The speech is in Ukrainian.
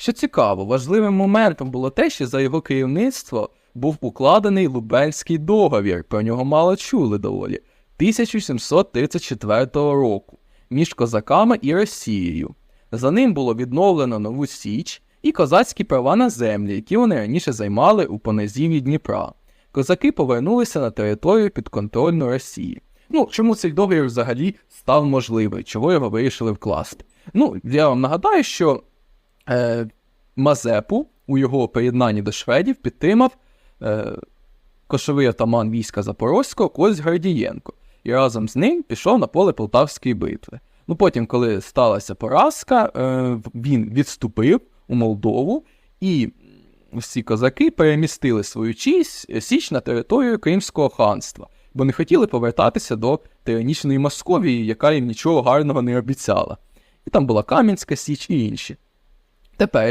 Що цікаво, важливим моментом було те, що за його керівництво був укладений Лубенський договір, про нього мало чули доволі, 1734 року між козаками і Росією. За ним було відновлено нову Січ і козацькі права на землі, які вони раніше займали у понизів'ї Дніпра. Козаки повернулися на територію підконтрольну Росії. Ну, чому цей договір взагалі став можливий? Чого його вирішили вкласти? Ну, я вам нагадаю, що е, Мазепу у його приєднанні до шведів підтримав е, кошовий атаман війська Запорозького Кость Гордієнко, і разом з ним пішов на поле Полтавської битви. Ну потім, коли сталася поразка, е, він відступив у Молдову, і всі козаки перемістили свою чість січ на територію Кримського ханства, бо не хотіли повертатися до тиранічної Московії, яка їм нічого гарного не обіцяла. І там була Кам'янська Січ і інші. dabei